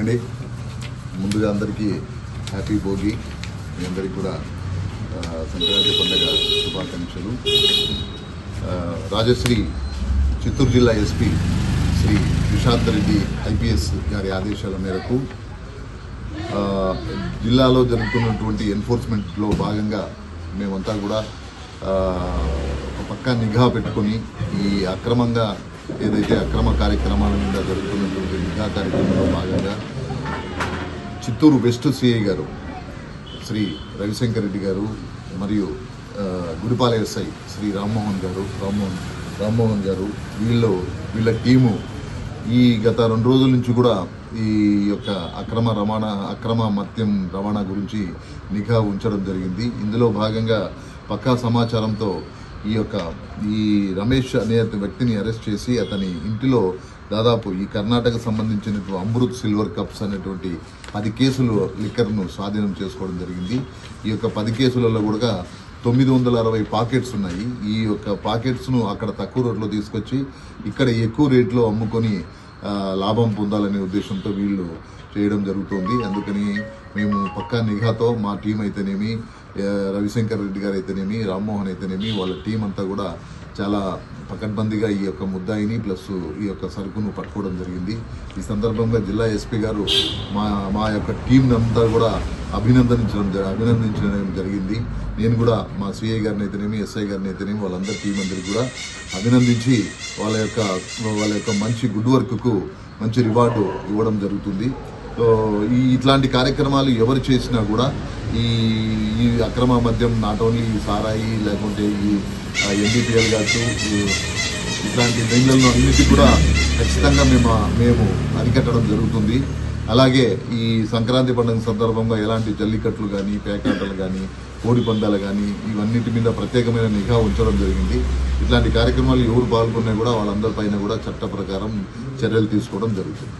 అండి ముందుగా అందరికీ హ్యాపీ భోగి. మీ అందరికీ కూడా సంక్రాంతి పండుగ శుభాకాంక్షలు. రాజశ్రీ చిత్తూరు జిల్లా ఎస్పీ శ్రీ విశాంత్ రెడ్డి ఐపీఎస్ గారి ఆదేశాల మేరకు జిల్లాలో జరుగుతున్నటువంటి ఎన్ఫోర్స్మెంట్లో భాగంగా మేమంతా కూడా పక్కా ఒక నిఘా పెట్టుకొని ఈ అక్రమంగా ఏదైతే అక్రమ కార్యక్రమాల మీద జరుగుతున్నటువంటి నిఘా కార్యక్రమంలో భాగంగా చిత్తూరు వెస్ట్ సిఐ గారు శ్రీ రవిశంకర్ రెడ్డి గారు మరియు ఆ, గుడిపాల ఎస్ఐ శ్రీ రామ్మోహన్ గారు రామ్మోహన్ రామ్మోహన్ గారు వీళ్ళు వీళ్ళ టీము ఈ గత రెండు రోజుల నుంచి కూడా ఈ యొక్క అక్రమ రవాణా అక్రమ మద్యం రవాణా గురించి నిఘా ఉంచడం జరిగింది. ఇందులో భాగంగా పక్కా సమాచారంతో ఈ యొక్క ఈ రమేష్ అనే వ్యక్తిని అరెస్ట్ చేసి అతని ఇంటిలో దాదాపు ఈ కర్ణాటక సంబంధించినటువంటి అమృత్ సిల్వర్ కప్స్ అనేటువంటి పది కేసులు లిక్కర్ను స్వాధీనం చేసుకోవడం జరిగింది. ఈ యొక్క పది కేసులలో కూడా తొమ్మిది వందల అరవై పాకెట్స్ ఉన్నాయి. ఈ యొక్క పాకెట్స్ను అక్కడ తక్కువ రేట్లో తీసుకొచ్చి ఇక్కడ ఎక్కువ రేట్లో అమ్ముకొని లాభం పొందాలనే ఉద్దేశంతో వీళ్ళు చేయడం జరుగుతుంది. అందుకని మేము పక్కా నిఘాతో మా టీం అయితేనేమి రవిశంకర్ రెడ్డి గారు అయితేనేమి రామ్మోహన్ అయితేనేమి వాళ్ళ టీం అంతా కూడా చాలా పకడ్బందీగా ఈ యొక్క ముద్దాయిని ప్లస్ ఈ యొక్క సరుకును పట్టుకోవడం జరిగింది. ఈ సందర్భంగా జిల్లా ఎస్పీ గారు మా మా యొక్క టీం అంతా కూడా అభినందించడం జ- అభినందించడం జరిగింది. నేను కూడా మా సిఐ గారిని అయితేనేమి ఎస్ఐ గారిని అయితేనేమి వాళ్ళందరి టీం అందరికి కూడా అభినందించి వాళ్ళ యొక్క వాళ్ళ యొక్క మంచి గుడ్ వర్క్కు మంచి రివార్డు ఇవ్వడం జరుగుతుంది. ఈ ఇట్లాంటి కార్యక్రమాలు ఎవరు చేసినా కూడా ఈ ఈ అక్రమ మద్యం నాట్ ఓన్లీ సారాయి లేకుంటే ఈ ఎన్డీపీఎల్ కావచ్చు ఇట్లాంటి బెంగళూరు అన్నిటి కూడా ఖచ్చితంగా మేము మేము అరికట్టడం జరుగుతుంది. అలాగే ఈ సంక్రాంతి పండుగ సందర్భంగా ఎలాంటి జల్లికట్లు కానీ పేకాటలు కానీ కోడి పందాలు కానీ ఇవన్నిటి మీద ప్రత్యేకమైన నిఘా ఉంచడం జరిగింది. ఇట్లాంటి కార్యక్రమాలు ఎవరు పాల్గొన్నా కూడా వాళ్ళందరిపైన కూడా చట్ట ప్రకారం చర్యలు తీసుకోవడం జరుగుతుంది.